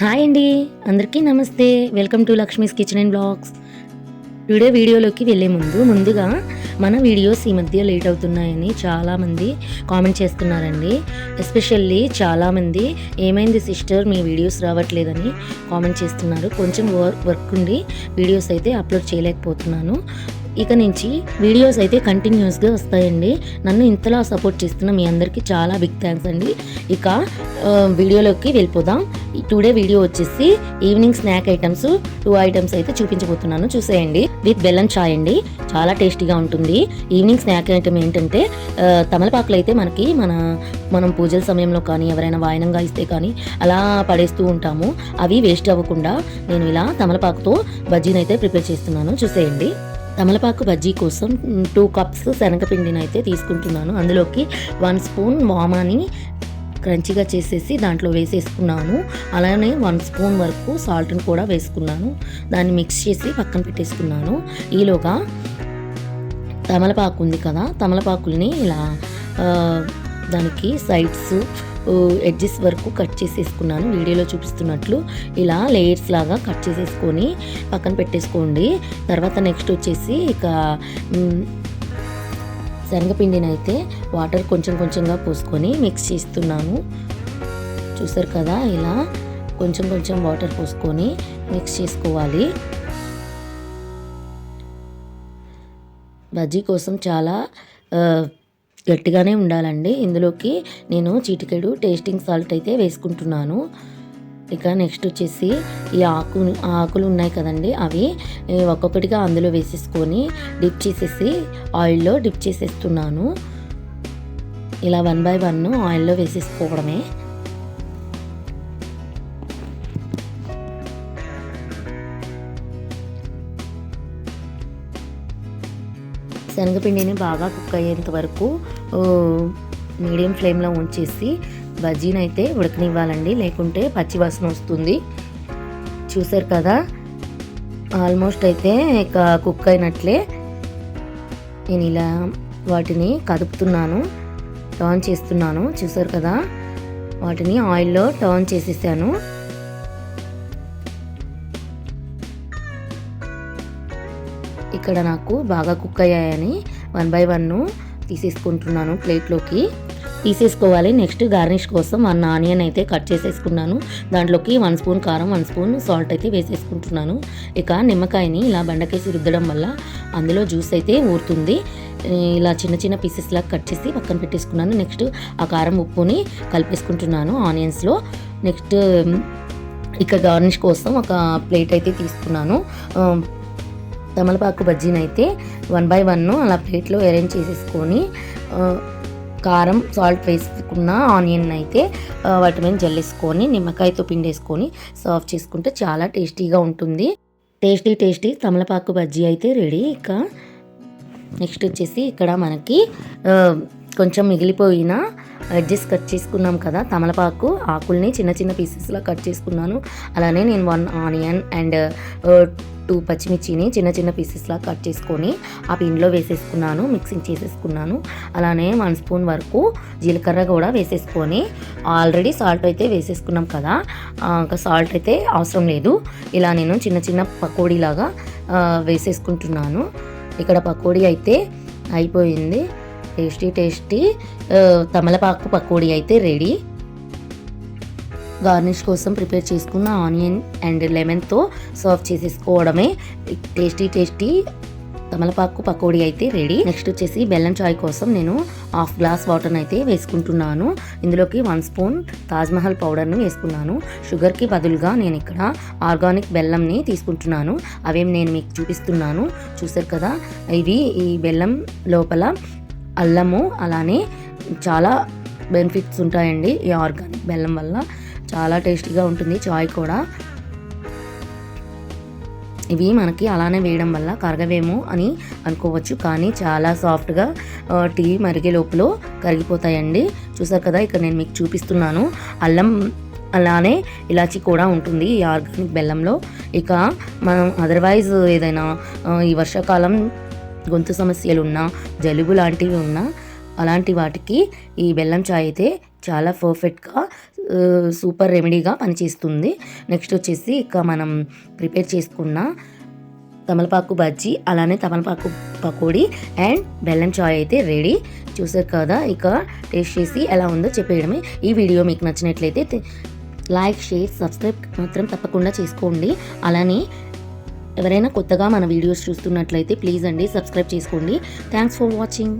Hi అండి. అందరికీ నమస్తే. Welcome to Lakshmi's kitchen and blogs. Today వీడియోలోకి వెళ్ళే ముందు ముందుగా మన వీడియోస్ ఈ మధ్య లేట్ అవుతున్నాయని చాలామంది కామెంట్ చేస్తున్నారండి. ఎస్పెషల్లీ చాలామంది ఏమైంది సిస్టర్? మీ వీడియోస్ రావట్లేదని కామెంట్ చేస్తున్నారు. కొంచెం వర్క్ వర్క్ ఉండి వీడియోస్ అయితే అప్లోడ్ చేయలేకపోతున్నాను. ఇక నుంచి వీడియోస్ అయితే కంటిన్యూస్గా వస్తాయండి. నన్ను ఇంతలా సపోర్ట్ చేస్తున్న మీ అందరికీ చాలా బిగ్ థ్యాంక్స్ అండి. ఇక వీడియోలోకి వెళ్ళిపోదాం. టుడే వీడియో వచ్చేసి evening snack items two items అయితే చూపించబోతున్నాను. చూసేయండి. విత్ బెల్లం చాయ్ అండి. చాలా టేస్టీగా ఉంటుంది. ఈవినింగ్ స్నాక్ ఐటమ్ ఏంటంటే తమలపాకులు అయితే మనకి మన మనం పూజల సమయంలో కానీ ఎవరైనా వాయనంగా ఇస్తే కానీ అలా పడేస్తూ ఉంటాము. అవి వేస్ట్ అవ్వకుండా నేను ఇలా తమలపాకుతో బజ్జీని అయితే ప్రిపేర్ చేస్తున్నాను. చూసేయండి. తమలపాకు బజ్జీ కోసం టూ కప్స్ శనగపిండిని అయితే తీసుకుంటున్నాను. అందులోకి వన్ స్పూన్ వామాని క్రంచిగా చేసేసి దాంట్లో వేసేసుకున్నాను. అలానే వన్ స్పూన్ వరకు సాల్ట్ని కూడా వేసుకున్నాను. దాన్ని మిక్స్ చేసి పక్కన పెట్టేసుకున్నాను. ఈలోగా తమలపాకు ఉంది కదా తమలపాకుల్ని ఇలా దానికి సైడ్స్ ఎడ్జెస్ వరకు కట్ చేసేసుకున్నాను. వీడియోలో చూపిస్తున్నట్లు ఇలా లేయర్స్ లాగా కట్ చేసేసుకొని పక్కన పెట్టేసుకోండి. తర్వాత నెక్స్ట్ వచ్చేసి ఇక శనగపిండిని అయితే వాటర్ కొంచెం కొంచెంగా పోసుకొని మిక్స్ చేస్తున్నాను. చూసారు కదా ఇలా కొంచెం కొంచెం వాటర్ పోసుకొని మిక్స్ చేసుకోవాలి. బజ్జీ కోసం చాలా గట్టిగానే ఉండాలండి. ఇందులోకి నేను చిటికెడు టేస్టింగ్ సాల్ట్ అయితే వేసుకుంటున్నాను. ఇక నెక్స్ట్ వచ్చేసి ఈ ఆకు ఆకులు ఉన్నాయి కదండి. అవి ఒక్కొక్కటిగా అందులో వేసేసుకొని డిప్ చేసేసి ఆయిల్లో డిప్ చేసేస్తున్నాను. ఇలా వన్ బై వన్ ఆయిల్లో వేసేసుకోవడమే. శనగపిండిని బాగా కుక్ అయ్యేంత వరకు మీడియం ఫ్లేమ్లో ఉంచేసి బజ్జీని అయితే ఉడకనివ్వాలండి. లేకుంటే పచ్చి వాసన వస్తుంది. చూసారు కదా? ఆల్మోస్ట్ అయితే ఇక కుక్ అయినట్లే నేను ఇలా వాటిని కదుపుతున్నాను టర్న్ చేస్తున్నాను. చూసారు కదా? వాటిని ఆయిల్లో టర్న్ చేసేసాను. ఇక్కడ నాకు బాగా కుక్ అయ్యాయని వన్ బై వన్ తీసేసుకుంటున్నాను ప్లేట్లోకి. తీసేసుకోవాలి. నెక్స్ట్ గార్నిష్ కోసం వన్ ఆనియన్ అయితే కట్ చేసేసుకున్నాను. దాంట్లోకి వన్ స్పూన్ కారం వన్ స్పూన్ సాల్ట్ అయితే వేసేసుకుంటున్నాను. ఇక నిమ్మకాయని ఇలా బండకేసి రుద్దడం వల్ల అందులో జ్యూస్ అయితే ఊరుతుంది. ఇలా చిన్న చిన్న పీసెస్ లాగా కట్ చేసి పక్కన పెట్టేసుకున్నాను. నెక్స్ట్ ఆ కారం ఉప్పుని కలిపేసుకుంటున్నాను ఆనియన్స్లో. నెక్స్ట్ ఇక గార్నిష్ కోసం ఒక ప్లేట్ అయితే తీసుకున్నాను. తమలపాకు బజ్జీని అయితే వన్ బై వన్ అలా ప్లేట్లో అరేంజ్ చేసేసుకొని కారం సాల్ట్ వేసుకున్న ఆనియన్ అయితే వాటి మీద జల్లేసుకొని నిమ్మకాయతో పిండేసుకొని సర్వ్ చేసుకుంటే చాలా టేస్టీగా ఉంటుంది. టేస్టీ టేస్టీ తమలపాకు బజ్జీ అయితే రెడీ. ఇక నెక్స్ట్ వచ్చేసి ఇక్కడ మనకి కొంచెం మిగిలిపోయిన ఎడ్జెస్ కట్ చేసుకున్నాం కదా తమలపాకు ఆకుల్ని చిన్న చిన్న పీసెస్లా కట్ చేసుకున్నాను. అలానే నేను వన్ ఆనియన్ అండ్ టూ పచ్చిమిర్చిని చిన్న చిన్న పీసెస్లా కట్ చేసుకొని ఆ పిండిలో వేసేసుకున్నాను మిక్సింగ్ చేసేసుకున్నాను. అలానే వన్ స్పూన్ వరకు జీలకర్ర కూడా వేసేసుకొని ఆల్రెడీ సాల్ట్ అయితే వేసేసుకున్నాం కదా ఇంకా సాల్ట్ అయితే అవసరం లేదు. ఇలా నేను చిన్న చిన్న పకోడీలాగా వేసేసుకుంటున్నాను. ఇక్కడ పకోడీ అయితే అయిపోయింది. టేస్టీ టేస్టీ తమలపాకు పకోడీ అయితే రెడీ. గార్నిష్ కోసం ప్రిపేర్ చేసుకున్న ఆనియన్ అండ్ లెమన్తో సర్వ్ చేసేసుకోవడమే. టేస్టీ టేస్టీ తమలపాకు పకోడీ అయితే రెడీ. నెక్స్ట్ వచ్చేసి బెల్లం చాయ్ కోసం నేను హాఫ్ గ్లాస్ వాటర్ అయితే వేసుకుంటున్నాను. ఇందులోకి వన్ స్పూన్ తాజ్మహల్ పౌడర్ని వేసుకున్నాను. షుగర్కి బదులుగా నేను ఇక్కడ ఆర్గానిక్ బెల్లంని తీసుకుంటున్నాను. అవేం నేను మీకు చూపిస్తున్నాను. చూసారు కదా? ఇవి ఈ బెల్లం లోపల అల్లము అలానే చాలా బెనిఫిట్స్ ఉంటాయండి ఈ ఆర్గానిక్ బెల్లం వల్ల. చాలా టేస్టీగా ఉంటుంది చాయ్ కూడా. ఇవి మనకి అలానే వేయడం వల్ల కరగవేమో అని అనుకోవచ్చు కానీ చాలా సాఫ్ట్గా టీ మరిగే లోపల కరిగిపోతాయండి. చూసారు కదా ఇక్కడ నేను మీకు చూపిస్తున్నాను. అల్లం అలానే ఇలాచి కూడా ఉంటుంది ఈ ఆర్గానిక్ బెల్లంలో. ఇక మనం అదర్వైజ్ ఏదైనా ఈ వర్షాకాలం గొంతు సమస్యలు ఉన్నా జలుబు లాంటివి ఉన్నా అలాంటి వాటికి ఈ బెల్లం చాయ్ అయితే చాలా పర్ఫెక్ట్గా సూపర్ రెమెడీగా పనిచేస్తుంది. నెక్స్ట్ వచ్చేసి ఇక మనం ప్రిపేర్ చేసుకున్న తమలపాకు బజ్జీ అలానే తమలపాకు పకోడీ అండ్ బెల్లం చాయ్ అయితే రెడీ చూసారు కదా ఇక టేస్ట్ చేసి ఎలా ఉందో చెప్పేయడమే. ఈ వీడియో మీకు నచ్చినట్లయితే లైక్ షేర్ సబ్స్క్రైబ్ మాత్రం తప్పకుండా చేసుకోండి. అలానే ఎవరైనా కొత్తగా మన వీడియోస్ చూస్తున్నట్లయితే ప్లీజ్ అండి సబ్స్క్రైబ్ చేసుకోండి. Thanks for watching